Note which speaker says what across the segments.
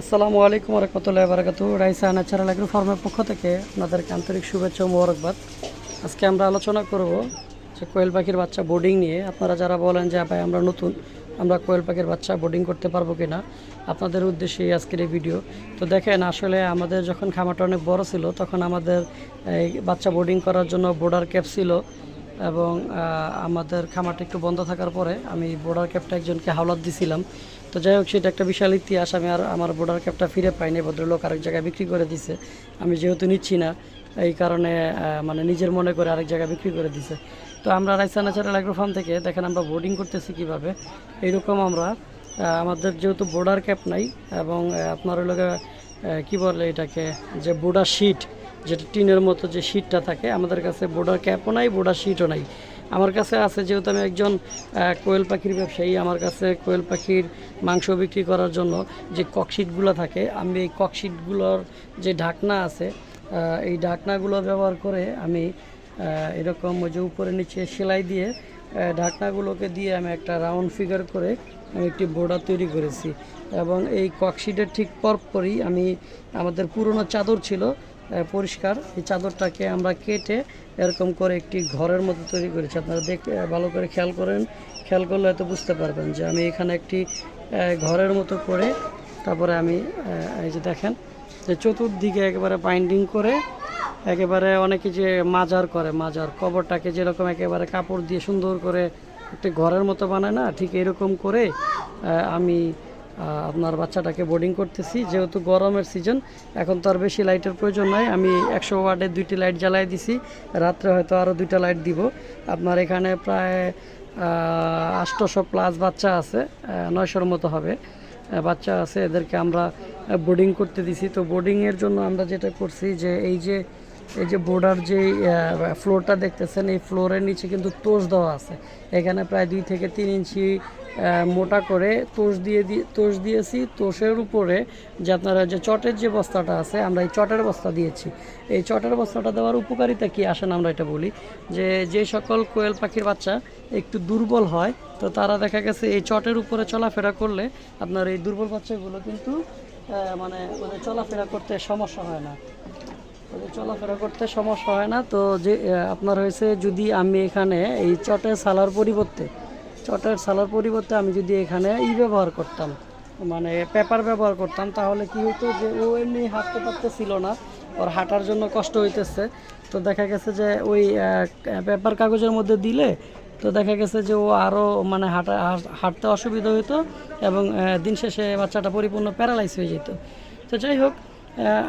Speaker 1: আসসালামু আলাইকুম রহমতুল্লাহ বারাকাতু রাইসা ন্যাচারাল এগ্রো ফার্মের পক্ষ থেকে আপনাদেরকে আন্তরিক শুভেচ্ছা ও মোবারকবাদ। আজকে আমরা আলোচনা করব যে কোয়েল পাখির বাচ্চা বোর্ডিং নিয়ে। আপনারা যারা বলেন যে ভাই, আমরা নতুন, আমরা কোয়েল পাখির বাচ্চা বোর্ডিং করতে পারব কি না আপনাদের উদ্দেশ্যেই আজকের এই ভিডিও তো দেখেন, আসলে আমাদের যখন খামারটা অনেক বড় ছিল, তখন আমাদের এই বাচ্চা বোর্ডিং করার জন্য বোর্ডার ক্যাপ ছিল। এবং আমাদের খামারটা একটু বন্ধ থাকার পরে আমি বোর্ডার ক্যাপটা একজনকে হাওলাত দিছিলাম। তো যাই হোক, সেটা একটা বিশাল ইতিহাস। আমি আর আমার বোর্ডার ক্যাপটা ফিরে পাইনি, ভদ্রলোক আরেক জায়গায় বিক্রি করে দিছে। আমি যেহেতু নিচ্ছি না, এই কারণে মানে নিজের মনে করে আরেক জায়গায় বিক্রি করে দিছে। তো আমরা রাইসা ন্যাচারাল অ্যাগ্রো ফার্ম থেকে দেখেন আমরা বোর্ডিং করতেছি কীভাবে। এইরকম আমরা আমাদের যেহেতু বোর্ডার ক্যাপ নাই এবং আপনার ওই কী বলে এটাকে, যে বোর্ডার শিট যেটা টিনের মতো যে শিটটা থাকে, আমাদের কাছে বোর্ডার ক্যাপও নাই বোর্ডার শিটও নাই। আমার কাছে আছে যেহেতু আমি একজন কোয়েল পাখির ব্যবসায়ী, আমার কাছে কোয়েল পাখির মাংস বিক্রি করার জন্য যে ককশিটগুলো থাকে, আমি এই ককশিটগুলোর যে ঢাকনা আছে এই ঢাকনাগুলো ব্যবহার করে আমি এরকম ওই যে উপরে নিচে সেলাই দিয়ে ঢাকনাগুলোকে দিয়ে আমি একটা রাউন্ড ফিগার করে আমি একটি বোর্ডার তৈরি করেছি। এবং এই ককশিটের ঠিক পরপরই আমি, আমাদের পুরনো চাদর ছিল পরিষ্কার। এই চাদরটাকে আমরা কেটে এরকম করে একটি ঘরের মতো তৈরি করেছি। আপনারা দেখ ভালো করে খেয়াল করেন। খেয়াল করলে হয়তো বুঝতে পারবেন যে আমি এখানে একটি ঘরের মতো করে তারপরে আমি এই যে দেখেন, যে চতুর্দিকে একেবারে বাইন্ডিং করে, একেবারে অনেকে যে মাজার করে, মাজার কবরটাকে যেরকম একেবারে কাপড় দিয়ে সুন্দর করে একটি ঘরের মতো বানায় না, ঠিক এরকম করে আমি আপনার বাচ্চাটাকে বোর্ডিং করতেছি। যেহেতু গরমের সিজন এখন তো আর বেশি লাইটের প্রয়োজন নাই। আমি একশো ওয়ার্ডের দুইটি লাইট জ্বালাই দিছি। রাত্রে হয়তো আরও দুইটা লাইট দিব। আপনার এখানে প্রায় আষ্টশো প্লাস বাচ্চা আছে। নয়শোর মতো হবে। বাচ্চা আছে, এদেরকে আমরা বোর্ডিং করতে দিছি। তো বোর্ডিংয়ের জন্য আমরা যেটা করছি যে, এই যে এই যে বোর্ডার যে ফ্লোরটা দেখতেছেন, এই ফ্লোরের নিচে কিন্তু তোষ দেওয়া আছে। এখানে প্রায় দুই থেকে তিন ইঞ্চি মোটা করে তোষ দিয়ে দিয়ে তোষ দিয়েছি। তোষের উপরে যে আপনারা যে চটের যে বস্তাটা আছে, আমরা এই চটের বস্তা দিয়েছি। এই চটের বস্তাটা দেওয়ার উপকারিতা কি আসেন আমরা এটা বলি। যে যে সকল কোয়েল পাখির বাচ্চা একটু দুর্বল হয়, তো তারা দেখা গেছে এই চটের উপরে চলাফেরা করলে আপনার এই দুর্বল বাচ্চাগুলো কিন্তু মানে ওদের চলাফেরা করতে সমস্যা হয় না। ওদের চলাফেরা করতে সমস্যা হয় না। তো যে আপনার হয়েছে যদি আমি এখানে এই চটে সালার পরিবর্তে চটের সালার পরিবর্তে আমি যদি এখানে ই ব্যবহার করতাম মানে পেপার ব্যবহার করতাম, তাহলে কি হতো যে ও এমনি হাঁটতে পারতেছিল না, ওর হাঁটার জন্য কষ্ট হইতেছে। তো দেখা গেছে যে ওই পেপার কাগজের মধ্যে দিলে তো দেখা গেছে যে ও আরও মানে হাঁটা হাঁটতে অসুবিধা হতো এবং দিন শেষে বাচ্চাটা পরিপূর্ণ প্যারালাইজ হয়ে যেত। তো যাই হোক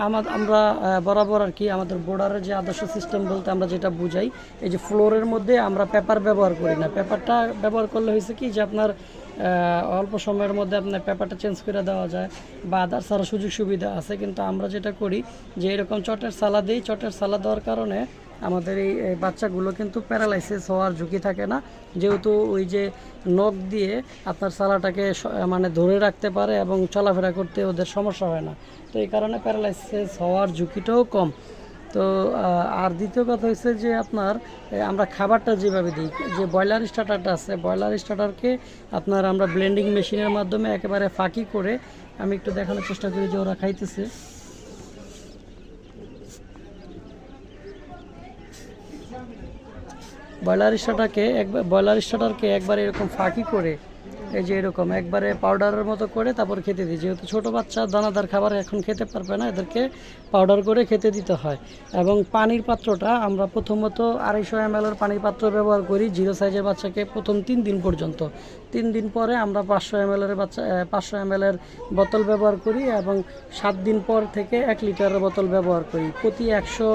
Speaker 1: আমাদের আমরা বরাবর আর কি আমাদের বোর্ডারের যে আদর্শ সিস্টেম বলতে আমরা যেটা বুঝাই, এই যে ফ্লোরের মধ্যে আমরা পেপার ব্যবহার করি না। পেপারটা ব্যবহার করলে হয়েছে কি যে আপনার অল্প সময়ের মধ্যে আপনার পেপারটা চেঞ্জ করে দেওয়া যায় বা আদার্স আরও সুযোগ সুবিধা আছে। কিন্তু আমরা যেটা করি যে এরকম চটের সালা দিই, চটের সালা দেওয়ার কারণে আমাদের এই বাচ্চাগুলো কিন্তু প্যারালাইসিস হওয়ার ঝুঁকি থাকে না। যেহেতু ওই যে নখ দিয়ে আপনার সালাটাকে মানে ধরে রাখতে পারে এবং চলাফেরা করতে ওদের সমস্যা হয় না। তো এই কারণে প্যারালাইসিস হওয়ার ঝুঁকিটাও কম। তো আর দ্বিতীয় কথা হচ্ছে যে আপনার আমরা খাবারটা যেভাবে দিই, যে ব্রয়লার স্টার্টারটা আছে, ব্রয়লার স্টার্টারকে আপনার আমরা ব্লেন্ডিং মেশিনের মাধ্যমে একেবারে ফাঁকি করে আমি একটু দেখানোর চেষ্টা করি যে ওরা খাইতেছে। ব্রয়লার স্টার্টারকে একবার, ব্রয়লার স্টার্টারকে একবার এরকম ফাঁকি করে, এই যে এরকম একবারে পাউডারের মতো করে তারপর খেতে দিই। যেহেতু ছোটো বাচ্চা, দানাদার খাবার এখন খেতে পারবে না, এদেরকে পাউডার করে খেতে দিতে হয়। এবং পানির পাত্রটা আমরা প্রথমত আড়াইশো এম এর পানির পাত্র ব্যবহার করি, জিরো সাইজের বাচ্চাকে প্রথম তিন দিন পর্যন্ত। তিন দিন পরে আমরা পাঁচশো এম এর বাচ্চা পাঁচশো এম এর বোতল ব্যবহার করি এবং সাত দিন পর থেকে এক লিটারের বোতল ব্যবহার করি। প্রতি একশো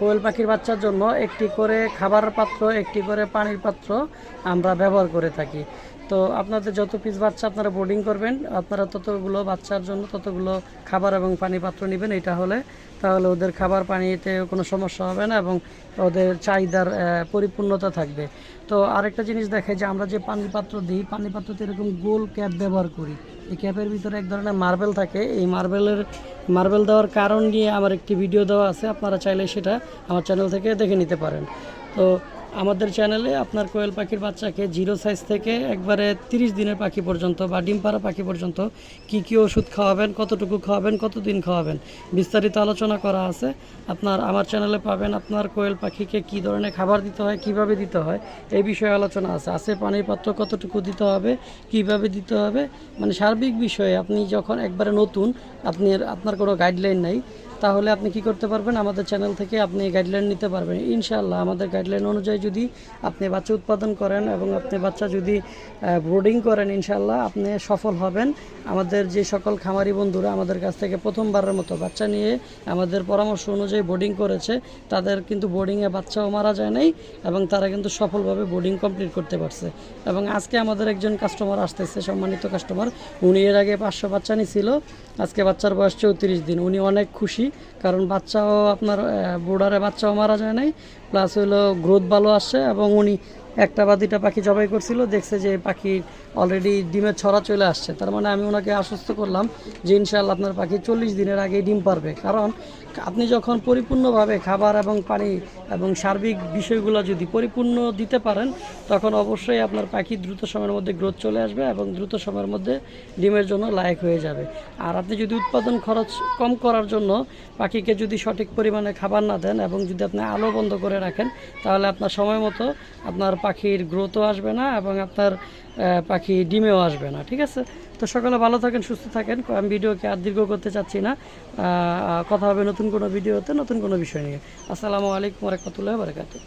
Speaker 1: কোয়েল পাখির বাচ্চার জন্য একটি করে খাবার পাত্র, একটি করে পানির পাত্র আমরা ব্যবহার করে থাকি। তো আপনাদের যত পিস বাচ্চা আপনারা বোর্ডিং করবেন, আপনারা ততগুলো বাচ্চার জন্য ততগুলো খাবার এবং পানি পাত্র নেবেন, এটা হলে তাহলে ওদের খাবার পানিতে কোনো সমস্যা হবে না এবং ওদের চাহিদার পরিপূর্ণতা থাকবে। তো আরেকটা জিনিস দেখে যে আমরা যে পানি পাত্র দিই পানি পাত্রতে এরকম গোল ক্যাপ ব্যবহার করি। এই ক্যাপের ভিতরে এক ধরনের মার্বেল থাকে। এই মার্বেলের মার্বেল দেওয়ার কারণ নিয়ে আমার একটি ভিডিও দেওয়া আছে, আপনারা চাইলে সেটা আমার চ্যানেল থেকে দেখে নিতে পারেন। তো আমাদের চ্যানেলে আপনার কোয়েল পাখির বাচ্চাকে জিরো সাইজ থেকে একবারে তিরিশ দিনের পাখি পর্যন্ত বা ডিম পাড়া পাখি পর্যন্ত কি কি ওষুধ খাওয়াবেন, কতটুকু খাওয়াবেন, কতদিন খাওয়াবেন বিস্তারিত আলোচনা করা আছে। আপনার আমার চ্যানেলে পাবেন আপনার কোয়েল পাখিকে কি ধরনের খাবার দিতে হয়, কীভাবে দিতে হয়, এই বিষয়ে আলোচনা আছে। আছে পানির পাত্র কতটুকু দিতে হবে, কীভাবে দিতে হবে মানে সার্বিক বিষয়ে আপনি যখন একবারে নতুন, আপনি আপনার কোনো গাইডলাইন নাই তাহলে আপনি কি করতে পারবেন? আমাদের চ্যানেল থেকে আপনি গাইডলাইন নিতে পারবেন। ইনশাআল্লাহ, আমাদের গাইডলাইন অনুযায়ী যদি আপনি বাচ্চা উৎপাদন করেন এবং আপনি বাচ্চা যদি ব্রোডিং করেন, ইনশাআল্লাহ আপনি সফল হবেন। আমাদের যে সকল খামারি বন্ধুরা আমাদের কাছ থেকে প্রথমবারের মতো বাচ্চা নিয়ে আমাদের পরামর্শ অনুযায়ী বোর্ডিং করেছে, তাদের কিন্তু বোর্ডিংয়ে বাচ্চাও মারা যায় নাই এবং তারা কিন্তু সফলভাবে বোর্ডিং কমপ্লিট করতে পারছে। এবং আজকে আমাদের একজন কাস্টমার আসতেছে, সম্মানিত কাস্টমার উনি এর আগে পাঁচশো বাচ্চা নিছিল। আজকে বাচ্চার বয়স চৌত্রিশ দিন। উনি অনেক খুশি। কারণ বাচ্চাও আপনার বোর্ডারে বাচ্চাও মারা যায় নাই প্লাস হলো গ্রোথ ভালো আসছে এবং উনি একটা বা দুইটা পাখি জবাই করছিল, দেখছে যে পাখি অলরেডি ডিমের ছড়া চলে আসছে। তার মানে আমি ওনাকে আশ্বস্ত করলাম যে ইনশাআল্লাহ আপনার পাখি চল্লিশ দিনের আগে ডিম পারবে। কারণ আপনি যখন পরিপূর্ণভাবে খাবার এবং পানি এবং সার্বিক বিষয়গুলো যদি পরিপূর্ণ দিতে পারেন, তখন অবশ্যই আপনার পাখি দ্রুত সময়ের মধ্যে গ্রোথ চলে আসবে এবং দ্রুত সময়ের মধ্যে ডিমের জন্য লায়ক হয়ে যাবে। আর আপনি যদি উৎপাদন খরচ কম করার জন্য পাখিকে যদি সঠিক পরিমাণে খাবার না দেন এবং যদি আপনি আলো বন্ধ করে রাখেন, তাহলে আপনার সময় মতো আপনার পাখির গ্রোথও আসবে না এবং আপনার পাখি ডিমেও আসবে না, ঠিক আছে? তো সকলে ভালো থাকেন, সুস্থ থাকেন। আমি ভিডিওকে আর দীর্ঘ করতে চাচ্ছি না। কথা হবে নতুন কোনো ভিডিওতে, নতুন কোনো বিষয় নিয়ে। আসসালামু আলাইকুম রহমতুল্লাহ বারকাতুহ।